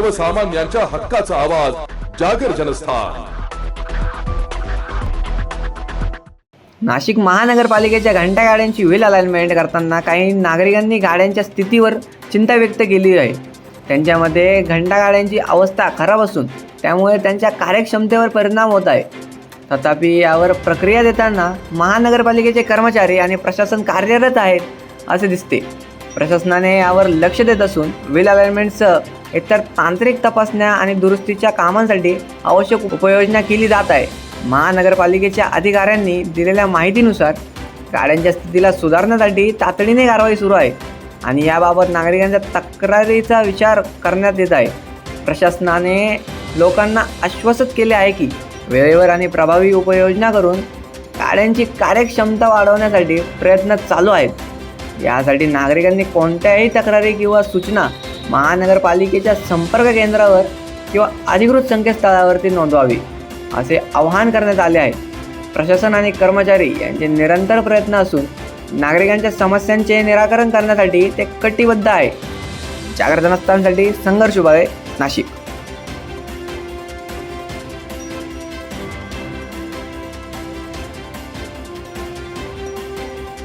सर्वसामान्यांच्या हक्काचा आवाज जागर जनस्थान. नाशिक महानगरपालिकेच्या घंटा गाड्यांची व्हील अलाइनमेंट करताना काही नागरिकांनी गाड्यांच्या स्थितीवर चिंता व्यक्त केली आहे. त्यांच्यामध्ये घंटा गाड्यांची अवस्था खराब असून त्यामुळे त्यांच्या कार्यक्षमतेवर परिणाम होत आहे. तथापि यावर प्रक्रिया देताना महानगरपालिकेचे कर्मचारी आणि प्रशासन कार्यरत आहेत असे दिसते. प्रशासनाने यावर लक्ष देत असून व्हील अलाइनमेंटसह इतर तांत्रिक तपासण्या आणि दुरुस्तीच्या कामांसाठी आवश्यक उपाययोजना केली जात आहे. महानगरपालिकेच्या अधिकाऱ्यांनी दिलेल्या माहितीनुसार गाड्यांच्या स्थितीला सुधारण्यासाठी तातडीने कारवाई सुरू आहे आणि याबाबत नागरिकांच्या तक्रारीचा विचार करण्यात येत आहे. प्रशासनाने लोकांना आश्वासित केले आहे की वेळेवर आणि प्रभावी उपाययोजना करून गाड्यांची कार्यक्षमता वाढवण्यासाठी प्रयत्न चालू आहेत. यासाठी नागरिकांनी कोणत्याही तक्रारी किंवा सूचना महानगरपालिकेच्या संपर्क केंद्रावर किंवा अधिकृत संकेतस्थळावरती नोंदवावी असे आवाहन करण्यात आले आहे. प्रशासन आणि कर्मचारी यांचे निरंतर प्रयत्न असून नागरिकांच्या समस्यांचे निराकरण करण्यासाठी ते कटिबद्ध आहे. जागृत संघर्ष संघर्ष आहे नाशिक.